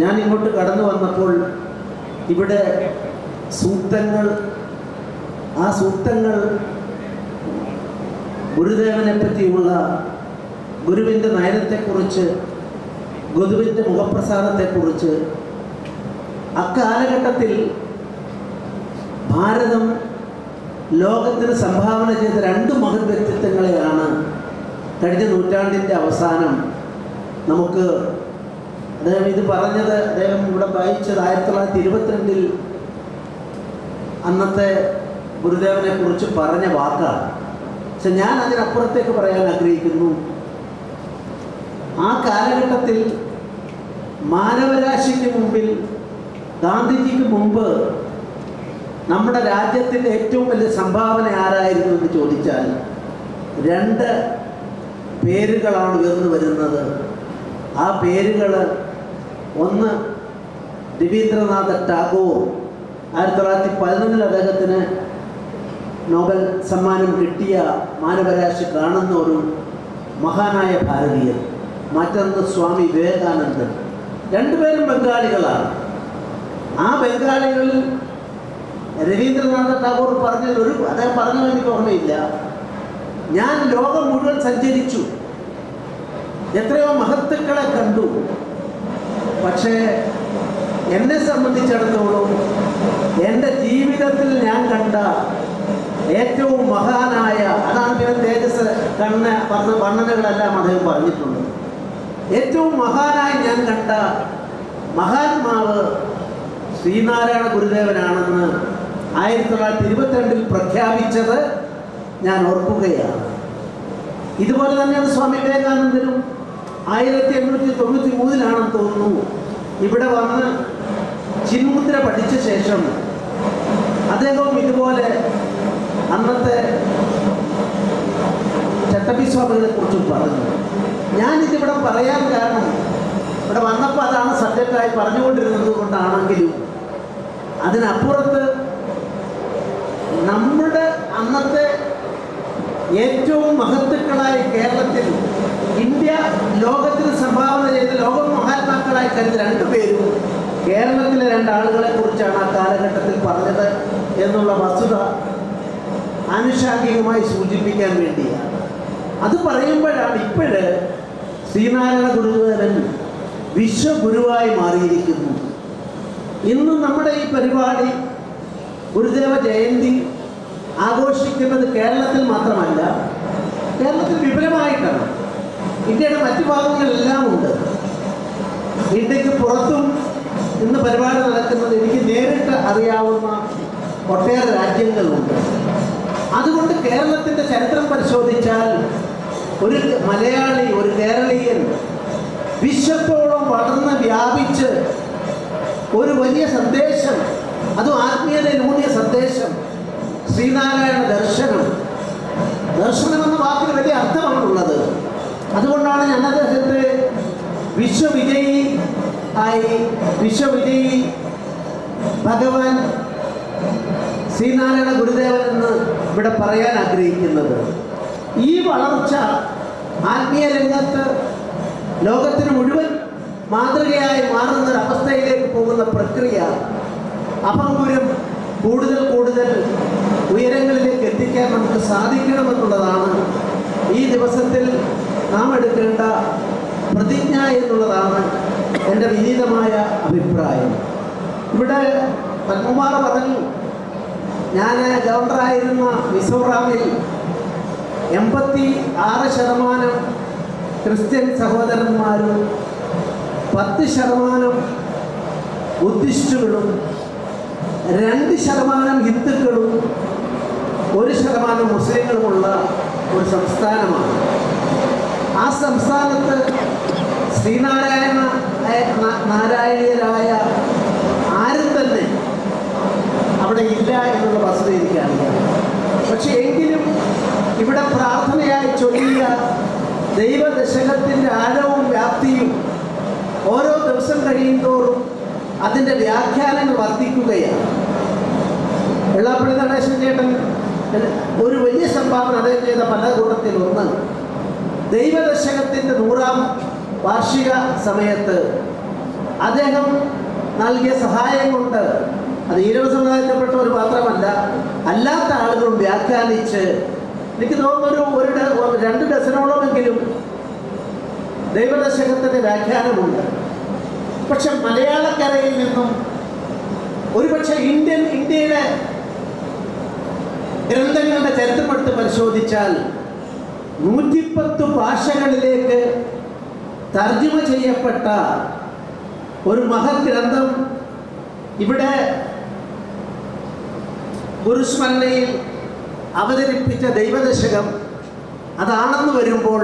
ഞാൻ ഇങ്ങോട്ട് കടന്നു വന്നപ്പോൾ ഇവിടെ സൂക്തങ്ങൾ ആ സൂക്തങ്ങൾ ഗുരുദേവനെ പറ്റിയുള്ള ഗുരുവിന്റെ നയനത്തെക്കുറിച്ച് ഗുരുവിന്റെ മുഖപ്രസാദത്തെക്കുറിച്ച് അക്കാലഘട്ടത്തിൽ ഭാരതം ലോകത്തിന് സംഭാവന ചെയ്ത രണ്ട് മഹത് വ്യക്തിത്വങ്ങളെയാണ് കഴിഞ്ഞ നൂറ്റാണ്ടിന്റെ അവസാനം നമുക്ക് അദ്ദേഹം ഇത് പറഞ്ഞത് അദ്ദേഹം ഇവിടെ വായിച്ചത് ആയിരത്തി തൊള്ളായിരത്തി ഇരുപത്തിരണ്ടിൽ അന്നത്തെ ഗുരുദേവനെ കുറിച്ച് പറഞ്ഞ വാക്കാണ്. പക്ഷെ ഞാൻ അതിനപ്പുറത്തേക്ക് പറയാൻ ആഗ്രഹിക്കുന്നു. ആ കാലഘട്ടത്തിൽ മാനവരാശിക്ക് മുമ്പിൽ ഗാന്ധിജിക്ക് മുമ്പ് നമ്മുടെ രാജ്യത്തിന്റെ ഏറ്റവും വലിയ സംഭാവന ആരായിരുന്നു എന്ന് ചോദിച്ചാൽ രണ്ട് പേരുകളാണ് ഉയർന്നു വരുന്നത്. ആ പേരുകൾ ഒന്ന് രവീന്ദ്രനാഥ ടാഗോർ ആയിരത്തി തൊള്ളായിരത്തി പതിനൊന്നിൽ അദ്ദേഹത്തിന് നോബൽ സമ്മാനം കിട്ടിയ മാനവരാശി കാണുന്ന ഒരു മഹാനായ ഭാരതീയൻ മറ്റൊന്ന് സ്വാമി വിവേകാനന്ദൻ. രണ്ടുപേരും ബംഗാളികളാണ്. ആ ബംഗാളികളിൽ രവീന്ദ്രനാഥ ടാഗോർ പറഞ്ഞതിൽ ഒരു അദ്ദേഹം പറഞ്ഞത് എനിക്ക് ഓർമ്മയില്ല. ഞാൻ ലോകം മുഴുവൻ സഞ്ചരിച്ചു. എത്രയോ മഹത്തുക്കളെ കണ്ടു. പക്ഷേ എന്നെ സംബന്ധിച്ചിടത്തോളം എന്റെ ജീവിതത്തിൽ ഞാൻ കണ്ട ഏറ്റവും മഹാനായ അതാണ് പിന്നെ തേജസ് കണ്ണ പറഞ്ഞ വർണനകളെല്ലാം അദ്ദേഹം പറഞ്ഞിട്ടുണ്ട്. ഏറ്റവും മഹാനായി ഞാൻ കണ്ട മഹാത്മാവ് ശ്രീനാരായണ ഗുരുദേവനാണെന്ന് ആയിരത്തി തൊള്ളായിരത്തി ഇരുപത്തിരണ്ടിൽ പ്രഖ്യാപിച്ചത് ഞാൻ ഓർക്കുകയാണ്. ഇതുപോലെ തന്നെയാണ് സ്വാമി വിവേകാനന്ദനും ആയിരത്തി എണ്ണൂറ്റി തൊണ്ണൂറ്റി മൂന്നിലാണെന്ന് തോന്നുന്നു. ഇവിടെ വന്ന് ചിന്മുദ്ര പഠിച്ച ശേഷം അദ്ദേഹവും ഇതുപോലെ അന്നത്തെ ചട്ടമ്പി സ്വാമികളെ കുറിച്ചും പറഞ്ഞു. ഞാനിതിവിടെ പറയാൻ കാരണം ഇവിടെ വന്നപ്പോൾ അതാണ് സബ്ജക്റ്റായി പറഞ്ഞുകൊണ്ടിരുന്നത് കൊണ്ടാണെങ്കിലും അതിനപ്പുറത്ത് നമ്മുടെ അന്നത്തെ ഏറ്റവും മഹത്തുക്കളായ കേരളത്തിൽ ഇന്ത്യ ലോകത്തിന് സംഭാവന ചെയ്ത ലോക മഹാത്മാക്കളായി കരുതി രണ്ടുപേരും കേരളത്തിലെ രണ്ടാളുകളെ കുറിച്ചാണ് ആ കാലഘട്ടത്തിൽ പറഞ്ഞത് എന്നുള്ള വസ്തുത ആനുഷാംഗികമായി സൂചിപ്പിക്കാൻ വേണ്ടിയാണ്. അത് പറയുമ്പോഴാണ് ഇപ്പോഴ് ശ്രീനാരായണ ഗുരുദേവൻ വിശ്വഗുരുവായി മാറിയിരിക്കുന്നു. ഇന്ന് നമ്മുടെ ഈ പരിപാടി ഗുരുദേവ ജയന്തി ആഘോഷിക്കുന്നത് കേരളത്തിൽ മാത്രമല്ല കേരളത്തിൽ വിപുലമായിട്ടാണ്. ഇന്ത്യയുടെ മറ്റു ഭാഗങ്ങളിലെല്ലാം ഉണ്ട്. ഇന്ത്യയ്ക്ക് പുറത്തും ഇന്ന് പരിപാടി നടക്കുന്നത് എനിക്ക് നേരിട്ട് അറിയാവുന്ന ഒട്ടേറെ രാജ്യങ്ങളുണ്ട്. അതുകൊണ്ട് കേരളത്തിന്റെ ചരിത്രം പരിശോധിച്ചാൽ ഒരു മലയാളി ഒരു കേരളീയൻ വിശ്വത്തോളം വളർന്ന് വ്യാപിച്ച് ഒരു വലിയ സന്ദേശം അതും ആത്മീയതയിലൂന്നിയ സന്ദേശം ശ്രീനാരായണ ദർശനം. ദർശനം എന്ന വാക്കിന് വലിയ അർത്ഥമാണുള്ളത്. അതുകൊണ്ടാണ് ഞാൻ അദ്ദേഹത്തെ വിശ്വവിജയി ആയി വിശ്വവിജയി ഭഗവാൻ ശ്രീനാരായണ ഗുരുദേവൻ എന്ന് ഇവിടെ പറയാൻ ആഗ്രഹിക്കുന്നത്. ഈ വളർച്ച ആത്മീയ രംഗത്ത് ലോകത്തിന് മുഴുവൻ മാതൃകയായി മാറുന്ന ഒരു അവസ്ഥയിലേക്ക് പോകുന്ന പ്രക്രിയ അപങ്കുരം കൂടുതൽ കൂടുതൽ ഉയരങ്ങളിലേക്ക് എത്തിക്കാൻ നമുക്ക് സാധിക്കണമെന്നുള്ളതാണ് ഈ ദിവസത്തിൽ നാം എടുക്കേണ്ട പ്രതിജ്ഞ എന്നുള്ളതാണ് എന്റെ വിനീതമായ അഭിപ്രായം. ഇവിടെ പത്മകുമാർ പറഞ്ഞു ഞാൻ ഗവർണറായിരുന്ന മിസോറാമിൽ എൺപത്തി ആറ് ശതമാനം ക്രിസ്ത്യൻ സഹോദരന്മാരും പത്ത് ശതമാനം ബുദ്ധിസ്റ്റുകളും രണ്ട് ശതമാനം ഹിന്ദുക്കളും ഒരു ശതമാനം മുസ്ലിങ്ങളുമുള്ള ഒരു സംസ്ഥാനമാണ്. ആ സംസ്ഥാനത്ത് ശ്രീനാരായണ നാരായണീയരായ ആരും തന്നെ അവിടെ ഇല്ല എന്നുള്ള വസ്തുത എനിക്കറിയാം പക്ഷെ എങ്കിലും ഇവിടെ പ്രാർത്ഥനയായി ചൊല്ലിയ ദൈവദശകത്തിന്റെ ആഴവും വ്യാപ്തിയും ഓരോ ദിവസം കഴിയുന്തോറും അതിന്റെ വ്യാഖ്യാനങ്ങൾ വർദ്ധിക്കുകയാണ്. വെള്ളാപ്പള്ളി നടേശൻ ചേട്ടൻ ഒരു വലിയ സംഭാവന അദ്ദേഹം ചെയ്ത പല കൂട്ടത്തിൽ ഒന്ന് ദൈവദശകത്തിന്റെ നൂറാം വാർഷിക സമയത്ത് അദ്ദേഹം നൽകിയ സഹായം കൊണ്ട് അത് ഈരവ ഒരു മാത്രമല്ല അല്ലാത്ത ആളുകളും വ്യാഖ്യാനിച്ച് എനിക്ക് തോന്നുന്നു ഒരു രണ്ട് ഡസനോളമെങ്കിലും ദൈവദശകത്തിന്റെ വ്യാഖ്യാനമുണ്ട്. പക്ഷെ മലയാളക്കരയിൽ നിന്നും ഒരുപക്ഷെ ഇന്ത്യൻ ഇന്ത്യയിലെ ഗ്രന്ഥങ്ങളുടെ ചരിത്രമെടുത്ത് പരിശോധിച്ചാൽ നൂറ്റിപ്പത്ത് ഭാഷകളിലേക്ക് തർജമ ചെയ്യപ്പെട്ട ഒരു മഹത് ഗ്രന്ഥം ഇവിടെ ഗുരുസ്മരണയിൽ അവതരിപ്പിച്ച ദൈവദശകം അതാണെന്ന് വരുമ്പോൾ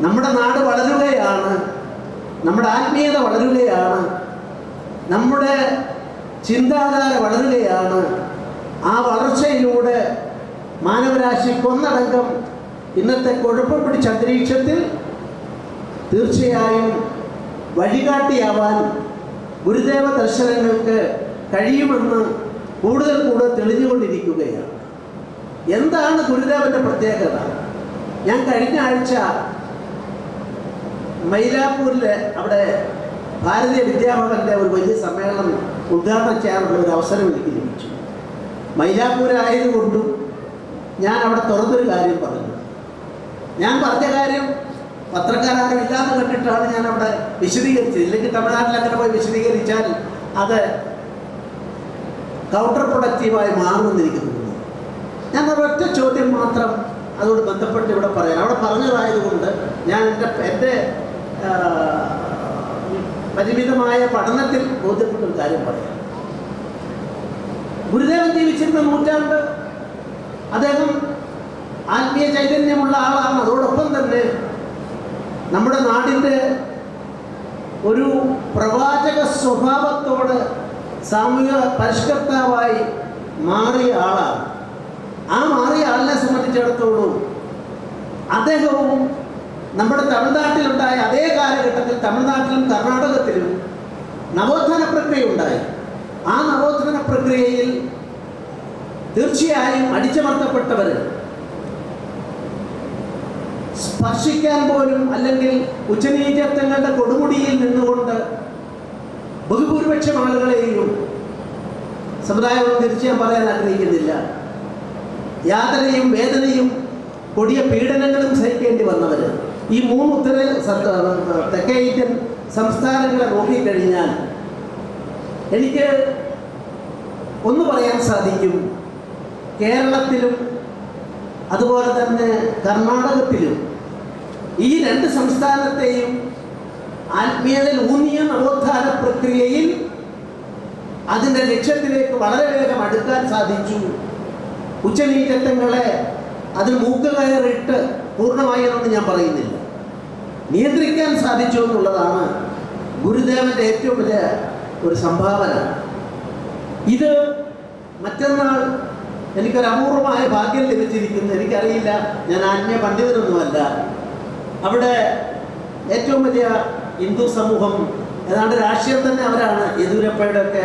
നമ്മുടെ നാട് വളരുകയാണ് നമ്മുടെ ആത്മീയത വളരുകയാണ് നമ്മുടെ ചിന്താധാര വളരുകയാണ്. ആ വളർച്ചയിലൂടെ മാനവരാശി കൊന്നടങ്കം ഇന്നത്തെ കുഴപ്പം പിടിച്ച അന്തരീക്ഷത്തിൽ തീർച്ചയായും വഴികാട്ടിയാവാൻ ഗുരുദേവ ദർശനങ്ങൾക്ക് കഴിയുമെന്ന് കൂടുതൽ കൂടുതൽ തെളിഞ്ഞുകൊണ്ടിരിക്കുകയാണ്. എന്താണ് ഗുരുദേവന്റെ പ്രത്യേകത? ഞാൻ കഴിഞ്ഞ ആഴ്ച മൈലാപ്പൂരിൽ അവിടെ ഭാരതീയ വിദ്യാഭവന്റെ ഒരു വലിയ സമ്മേളനം ഉദ്ഘാടനം ചെയ്യാനുള്ള ഒരു അവസരം എനിക്ക് ലഭിച്ചു. മൈലാപ്പൂരായതുകൊണ്ടും ഞാൻ അവിടെ തുറന്നൊരു കാര്യം പറഞ്ഞു. ഞാൻ പറഞ്ഞ കാര്യം പത്രക്കാരും ഇല്ലാന്ന് കണ്ടിട്ടാണ് ഞാൻ അവിടെ വിശദീകരിച്ചത്. ഇല്ലെങ്കിൽ തമിഴ്നാട്ടിൽ അങ്ങനെ പോയി വിശദീകരിച്ചാൽ അത് കൗണ്ടർ പ്രൊഡക്റ്റീവായി മാറുന്നിരിക്കുന്നു ഞാൻ ഒരൊറ്റ ചോദ്യം മാത്രം അതോട് ബന്ധപ്പെട്ട് ഇവിടെ പറയാം. അവിടെ പറഞ്ഞതായതുകൊണ്ട് ഞാൻ എന്റെ എന്റെ പരിമിതമായ പഠനത്തിൽ ബോധ്യപ്പെട്ട ഒരു കാര്യം പറയാം. ഗുരുദേവൻ ജീവിച്ചിരുന്ന നൂറ്റാണ്ട് അദ്ദേഹം ആത്മീയ ചൈതന്യമുള്ള ആളാണ്. അതോടൊപ്പം തന്നെ നമ്മുടെ നാടിന്റെ ഒരു പ്രവാചക സ്വഭാവത്തോട് സാമൂഹിക പരിഷ്കർത്താവായി മാറിയ ആളാണ്. ആ മാറിയ ആളിനെ സംബന്ധിച്ചിടത്തോളം അദ്ദേഹവും നമ്മുടെ തമിഴ്നാട്ടിലുണ്ടായ അതേ കാലഘട്ടത്തിൽ തമിഴ്നാട്ടിലും കർണാടകത്തിലും നവോത്ഥാന പ്രക്രിയ ഉണ്ടായി ആ നവോത്ഥാന പ്രക്രിയയിൽ തീർച്ചയായും അടിച്ചമർത്തപ്പെട്ടവർ സ്പർശിക്കാൻ പോലും അല്ലെങ്കിൽ ഉച്ചനീചത്വങ്ങളുടെ കൊടുമുടിയിൽ നിന്നുകൊണ്ട് ബഹുഭൂരിപക്ഷം ആളുകളെയും സമുദായം തിരിച്ച് ഞാൻ പറയാൻ ആഗ്രഹിക്കുന്നില്ല. യാതനയും വേദനയും കൊടിയ പീഡനങ്ങളും സഹിക്കേണ്ടി വന്നവർ ഈ മൂന്ന് ഉത്തര തെക്കേ ഇന്ത്യൻ സംസ്ഥാനങ്ങളെ നോക്കിക്കഴിഞ്ഞാൽ എനിക്ക് ഒന്ന് പറയാൻ സാധിക്കും. കേരളത്തിലും അതുപോലെ തന്നെ കർണാടകത്തിലും ഈ രണ്ട് സംസ്ഥാനത്തെയും ആത്മീയതയിൽ ഊന്നിയ നവോത്ഥാന പ്രക്രിയയിൽ അതിന്റെ ലക്ഷ്യത്തിലേക്ക് വളരെ വേഗം അടുക്കാൻ സാധിച്ചു. ഉച്ചനീചത്വങ്ങളെ അതിൽ മൂക്കുകയറിട്ട് പൂർണമായി എന്നൊന്നും ഞാൻ പറയുന്നില്ല. നിയന്ത്രിക്കാൻ സാധിച്ചു എന്നുള്ളതാണ് ഗുരുദേവന്റെ ഏറ്റവും വലിയ ഒരു സംഭാവന. ഇത് മറ്റന്നാൾ എനിക്കൊരു അപൂർവമായ ഭാഗ്യം ലഭിച്ചിരിക്കുന്നു. എനിക്കറിയില്ല ഞാൻ ആത്മീയ പണ്ഡിതനൊന്നുമല്ല. അവിടെ ഏറ്റവും വലിയ ഹിന്ദു സമൂഹം ഏതാണ്ട് രാഷ്ട്രീയം തന്നെ അവരാണ് യെദ്യൂരപ്പയുടെ ഒക്കെ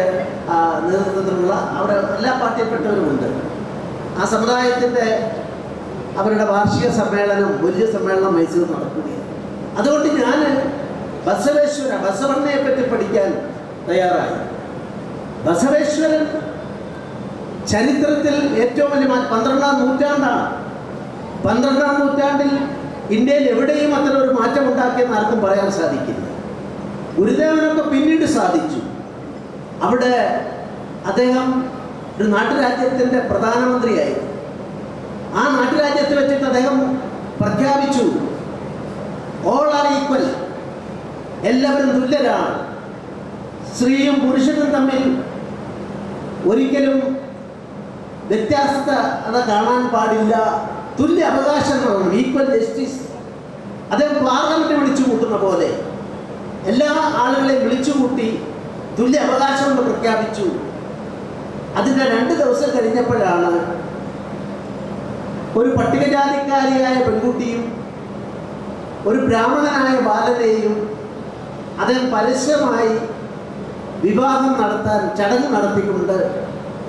നേതൃത്വത്തിലുള്ള അവിടെ എല്ലാ പാർട്ടിയിൽപ്പെട്ടവരുമുണ്ട്. ആ സമുദായത്തിന്റെ അവരുടെ വാർഷിക സമ്മേളനം വലിയ സമ്മേളനം മൈസൂർ നടക്കുകയാണ് അതുകൊണ്ട് ഞാൻ ബസവേശ്വര ബസവണ്ണയെ പറ്റി പഠിക്കാൻ തയ്യാറായി. ബസവേശ്വരൻ ചരിത്രത്തിൽ ഏറ്റവും വലിയ പന്ത്രണ്ടാം നൂറ്റാണ്ടാണ്. പന്ത്രണ്ടാം നൂറ്റാണ്ടിൽ ഇന്ത്യയിൽ എവിടെയും അത്ര ഒരു മാറ്റം ഉണ്ടാക്കിയെന്ന് ആർക്കും പറയാൻ സാധിക്കില്ല. ഗുരുദേവനൊക്കെ പിന്നീട് സാധിച്ചു. അവിടെ അദ്ദേഹം ഒരു നാട്ടുരാജ്യത്തിന്റെ പ്രധാനമന്ത്രിയായിരുന്നു ആ നാട്ടുരാജ്യത്ത് വെച്ചിട്ട് അദ്ദേഹം പ്രഖ്യാപിച്ചു ഓൾ ആർ ഈക്വൽ എല്ലാവരും തുല്യരാണ്. സ്ത്രീയും പുരുഷനും തമ്മിൽ ഒരിക്കലും വ്യത്യാസത അത് കാണാൻ പാടില്ല. തുല്യ അവകാശങ്ങളാണ് ഈക്വൽ ജസ്റ്റിസ് അദ്ദേഹം പാർലമെന്റ് വിളിച്ചു കൂട്ടുന്ന പോലെ എല്ലാ ആളുകളെയും വിളിച്ചു കൂട്ടി തുല്യ അവകാശം കൊണ്ട് പ്രഖ്യാപിച്ചു. അതിന്റെ രണ്ട് ദിവസം കഴിഞ്ഞപ്പോഴാണ് ഒരു പട്ടികജാതിക്കാരിയായ പെൺകുട്ടിയും ഒരു ബ്രാഹ്മണനായ ബാലനെയും അദ്ദേഹം പരസ്യമായി വിവാഹം നടത്താൻ ചടങ്ങ് നടത്തിക്കൊണ്ട്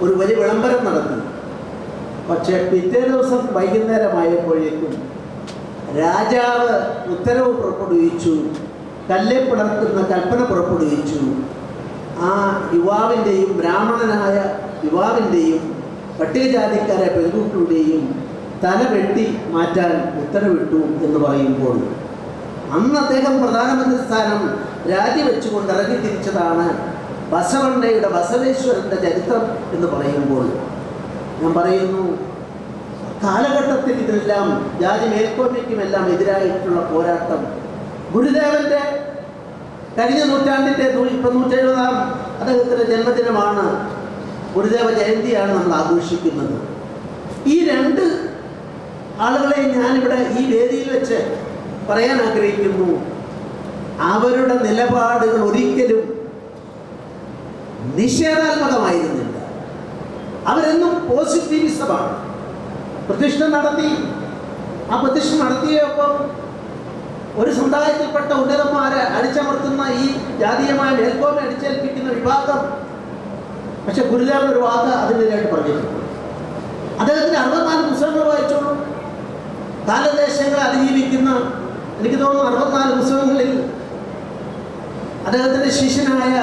ഒരു വലിയ വിളംബരം നടത്തി. പക്ഷേ പിറ്റേ ദിവസം വൈകുന്നേരമായപ്പോഴേക്കും രാജാവ് ഉത്തരവ് പുറപ്പെടുവിച്ചു കല്ലെ പിളർക്കുന്ന കൽപ്പന പുറപ്പെടുവിച്ചു. ആ യുവാവിന്റെയും ബ്രാഹ്മണനായ യുവാവിന്റെയും പട്ടികജാതിക്കാരായ പെൺകുട്ടിയുടെയും തല വെട്ടി മാറ്റാൻ ഉത്തരവിട്ടു എന്ന് പറയുമ്പോൾ അന്ന് അദ്ദേഹം പ്രധാനമന്ത്രി സ്ഥാനം രാജിവെച്ചുകൊണ്ട് ഇറങ്ങി തിരിച്ചതാണ് ബസവണ്ണയുടെ ബസവേശ്വരന്റെ ചരിത്രം എന്ന് പറയുമ്പോൾ ഞാൻ പറയുന്നു കാലഘട്ടത്തിൽ ഇതെല്ലാം ജാതി മേൽക്കോയ്മയ്ക്കുമെല്ലാം എതിരായിട്ടുള്ള പോരാട്ടം. ഗുരുദേവന്റെ കഴിഞ്ഞ നൂറ്റാണ്ടിന്റെ നൂ- ഇപ്പം നൂറ്റെഴുപതാം അദ്ദേഹത്തിന്റെ ജന്മദിനമാണ്. ഗുരുദേവ ജയന്തിയാണ് നമ്മൾ ആഘോഷിക്കുന്നത്. ഈ രണ്ട് ആളുകളെ ഞാനിവിടെ ഈ വേദിയിൽ വെച്ച് പറയാൻ ആഗ്രഹിക്കുന്നു. അവരുടെ നിലപാടുകൾ ഒരിക്കലും നിഷേധാത്മകമായിരുന്നില്ല. അവരെന്നും പോസിറ്റീവിസമാണ്. പ്രതിഷ്ഠ നടത്തി ആ പ്രതിഷ്ഠ നടത്തിയപ്പോൾ ഒരു സമുദായത്തിൽപ്പെട്ട ഉന്നതന്മാരെ അടിച്ചമർത്തുന്ന ഈ ജാതീയമായ മേൽക്കോമെ അടിച്ചേൽപ്പിക്കുന്ന വിഭാഗം. പക്ഷെ ഗുരുദേവൻ ഒരു വാക്ക് അതിനെതിരായിട്ട് പറഞ്ഞിട്ടുണ്ട്. അദ്ദേഹത്തിന് അറുപത്തിനാല് പുസ്തകങ്ങൾ വായിച്ചോളൂ. കാലദേശങ്ങളെ അതിജീവിക്കുന്ന എനിക്ക് തോന്നുന്നു അറുപത്തിനാല് പുസ്തകങ്ങളിൽ അദ്ദേഹത്തിന്റെ ശിഷ്യനായ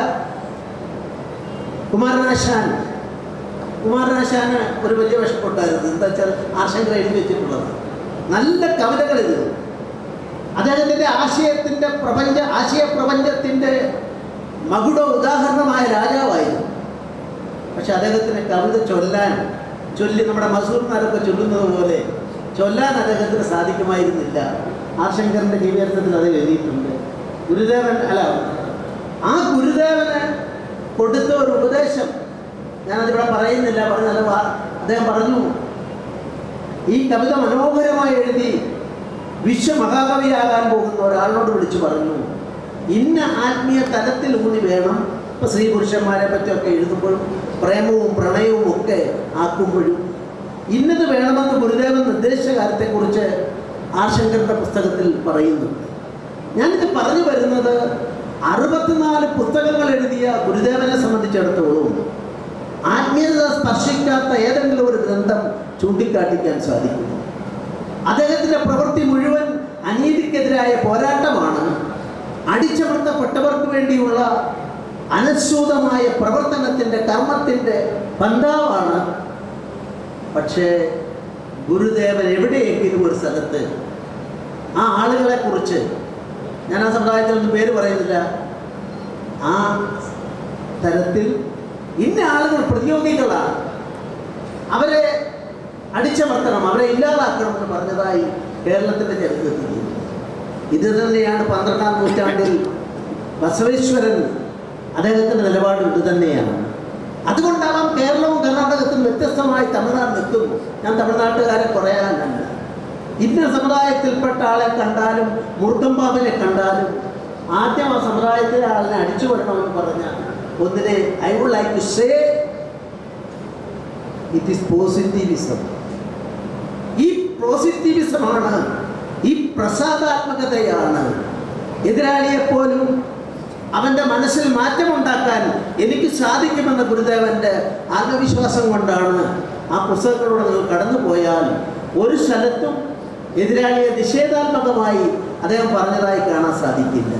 കുമാരനാശാൻ കുമാരനാശാന് ഒരു വലിയ വിഷപ്പെട്ടായിരുന്നു എന്താ വെച്ചാൽ ആശങ്ക എഴുതി വെച്ചിട്ടുള്ളത്. നല്ല കവിതകൾ ഇത്. അദ്ദേഹത്തിന്റെ ആശയത്തിന്റെ പ്രപഞ്ച ആശയ പ്രപഞ്ചത്തിന്റെ മകുട ഉദാഹരണമായ രാജാവായിരുന്നു. പക്ഷെ അദ്ദേഹത്തിന് കവിത ചൊല്ലാൻ ചൊല്ലി നമ്മുടെ മസൂർമാരൊക്കെ ചൊല്ലുന്നത് പോലെ ചൊല്ലാൻ അദ്ദേഹത്തിന് സാധിക്കുമായിരുന്നില്ല. ആശങ്കറിന്റെ ജീവിതത്തിൽ അത് എഴുതിയിട്ടുണ്ട്. ഗുരുദേവൻ അല്ല ആ ഗുരുദേവന് കൊടുത്ത ഒരു ഉപദേശം ഞാനതിവിടെ പറയുന്നില്ല പറഞ്ഞ നല്ല അദ്ദേഹം പറഞ്ഞു. ഈ കവിത മനോഹരമായി എഴുതി വിശ്വമഹാകവിയാകാൻ പോകുന്ന ഒരാളോട് വിളിച്ചു പറഞ്ഞു ഇന്ന ആത്മീയ തലത്തിൽ ഊന്നി വേണം. ഇപ്പൊ സ്ത്രീ പുരുഷന്മാരെ പറ്റിയൊക്കെ എഴുതുമ്പോഴും പ്രേമവും പ്രണയവും ഒക്കെ ആക്കുമ്പോഴും ഇന്നത് വേണമെന്ന് ഗുരുദേവൻ നിർദ്ദേശിച്ച കാര്യത്തെക്കുറിച്ച് ആശങ്കരുടെ പുസ്തകത്തിൽ പറയുന്നുണ്ട് ഞാനിത് പറഞ്ഞു വരുന്നത് അറുപത്തിനാല് പുസ്തകങ്ങൾ എഴുതിയ ഗുരുദേവനെ സംബന്ധിച്ചിടത്തോളം ആത്മീയത സ്പർശിക്കാത്ത ഏതെങ്കിലും ഒരു ഗ്രന്ഥം ചൂണ്ടിക്കാട്ടിക്കാൻ സാധിക്കുന്നു. അദ്ദേഹത്തിന്റെ പ്രവൃത്തി മുഴുവൻ അനീതിക്കെതിരായ പോരാട്ടമാണ്. അടിച്ചമർത്തപ്പെട്ടവർക്ക് വേണ്ടിയുള്ള അനുസൂതമായ പ്രവർത്തനത്തിന്റെ കർമ്മത്തിന്റെ പന്താവാണ്. പക്ഷേ ഗുരുദേവൻ എവിടെയെങ്കിലും ഒരു സ്ഥലത്ത് ആ ആളുകളെ കുറിച്ച് ഞാൻ ആ സമുദായത്തിൽ ഒന്നും പേര് പറയുന്നില്ല. ആ തരത്തിൽ ഇന്ന ആളുകൾ പ്രതിയോഗികളാണ് അവരെ അടിച്ചമർത്തണം അവരെ ഇല്ലാതാക്കണം എന്ന് പറഞ്ഞതായി കേരളത്തിന്റെ ചരിത്രത്തിൽ ഇത് തന്നെയാണ് പന്ത്രണ്ടാം നൂറ്റാണ്ടിൽ ബസവേശ്വരൻ അദ്ദേഹത്തിന്റെ നിലപാട് ഇത് തന്നെയാണ്. അതുകൊണ്ടാവാം കേരളവും കർണാടകത്തും വ്യത്യസ്തമായി തമിഴ്നാട് നിൽക്കുന്നു ഞാൻ തമിഴ്നാട്ടുകാരെ കുറയാനല്ല ഇന്ന സമുദായത്തിൽപ്പെട്ട ആളെ കണ്ടാലും മുറുക്കമ്പാമ്പിനെ കണ്ടാലും ആദ്യം ആ സമുദായത്തിലെ ആളിനെ അടിച്ചു വരണമെന്ന് പറഞ്ഞാൽ ഒന്നിനെ I would like to say it is positivism ഈ പോസിറ്റീവിസമാണ് ഈ പ്രസാദാത്മകതയാണ്. എതിരാളിയെപ്പോലും അവന്റെ മനസ്സിൽ മാറ്റമുണ്ടാക്കാൻ എനിക്ക് സാധിക്കുമെന്ന ഗുരുദേവന്റെ ആത്മവിശ്വാസം കൊണ്ടാണ് ആ പുസ്തകങ്ങളോട് നിങ്ങൾ കടന്നു പോയാൽ ഒരു സ്ഥലത്തും എതിരാളിയെ നിഷേധാത്മകമായി അദ്ദേഹം പറഞ്ഞതായി കാണാൻ സാധിക്കില്ല.